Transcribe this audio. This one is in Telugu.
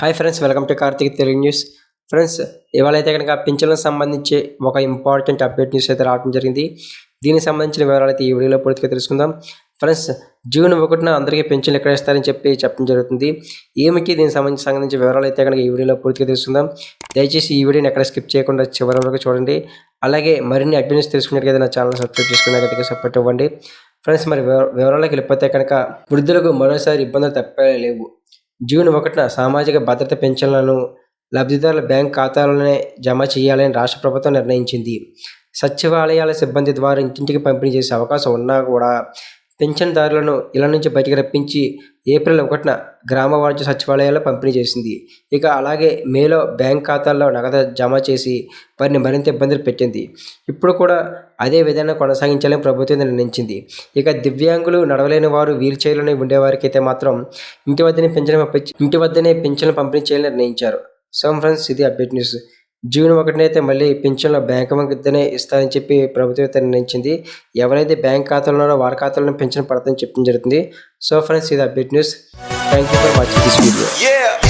Hi friends welcome to Karthik Telugu news friends ఇవాళ అయితే కనుక పింఛన్లకు సంబంధించి ఒక ఇంపార్టెంట్ అప్డేట్ న్యూస్ అయితే రావడం జరిగింది. దీనికి సంబంధించిన వివరాలు అయితే ఈ వీడియోలో పూర్తిగా తెలుసుకుందాం. ఫ్రెండ్స్ జూన్ ఒకటిన అందరికీ పెన్షన్లు ఎక్కడ ఇస్తారని చెప్పి చెప్పడం జరుగుతుంది. ఏమికి దీనికి సంబంధించి సంబంధించిన వివరాలు అయితే కనుక ఈ వీడియోలో పూర్తిగా తెలుసుకుందాం. దయచేసి ఈ వీడియోని ఎక్కడ స్కిప్ చేయకుండా చివరి వరకు చూడండి. అలాగే మరిన్ని అప్డేట్స్ తెలుసుకున్నట్లయితే నా ఛానల్ సబ్స్క్రైబ్ చేసుకున్నట్లయితే సపోర్ట్ ఇవ్వండి. ఫ్రెండ్స్ మరి వివర- వివరాలకు వెళ్ళిపోతే కనుక వృద్ధులకు మరోసారి ఇబ్బందులు తప్పలేవు జూన్ ఒకటిన సామాజిక భద్రత పెన్షన్లను లబ్ధిదారుల బ్యాంక్ ఖాతాలోనే జమ చేయాలని రాష్ట్ర ప్రభుత్వం నిర్ణయించింది. సచివాలయాల సిబ్బంది ద్వారా ఇంటింటికి పంపిణీ చేసే అవకాశం ఉన్నా కూడా పెన్షన్దారులను ఇళ్ళ నుంచి బయటికి రప్పించి ఏప్రిల్ ఒకటిన గ్రామ వాణిజ్య సచివాలయాల్లో పంపిణీ చేసింది. ఇక అలాగే మేలో బ్యాంక్ ఖాతాల్లో నగదు జమ చేసి వారిని మరింత ఇబ్బందులు పెట్టింది. ఇప్పుడు కూడా అదే విధానం కొనసాగించాలని ప్రభుత్వం నిర్ణయించింది. ఇక దివ్యాంగులు నడవలేని వారు వీల్ చైర్లోనే ఉండేవారికైతే మాత్రం ఇంటి వద్దనే పింఛను పంపించి ఇంటి వద్దనే పెన్షన్లు పంపిణీ చేయాలని నిర్ణయించారు. సో ఫ్రెండ్స్ ఇది అప్డేట్ న్యూస్. జూన్ ఒకటినైతే మళ్ళీ పింఛన్లు బ్యాంక్ వద్దనే ఇస్తారని చెప్పి ప్రభుత్వం అయితే నిర్ణయించింది. ఎవరైతే బ్యాంక్ ఖాతాలో ఉన్నారో వారి ఖాతాలో పింఛన్ పడతాయని చెప్పడం జరుగుతుంది. సో ఫ్రెండ్స్ ఇది update news. Thank you for watching this video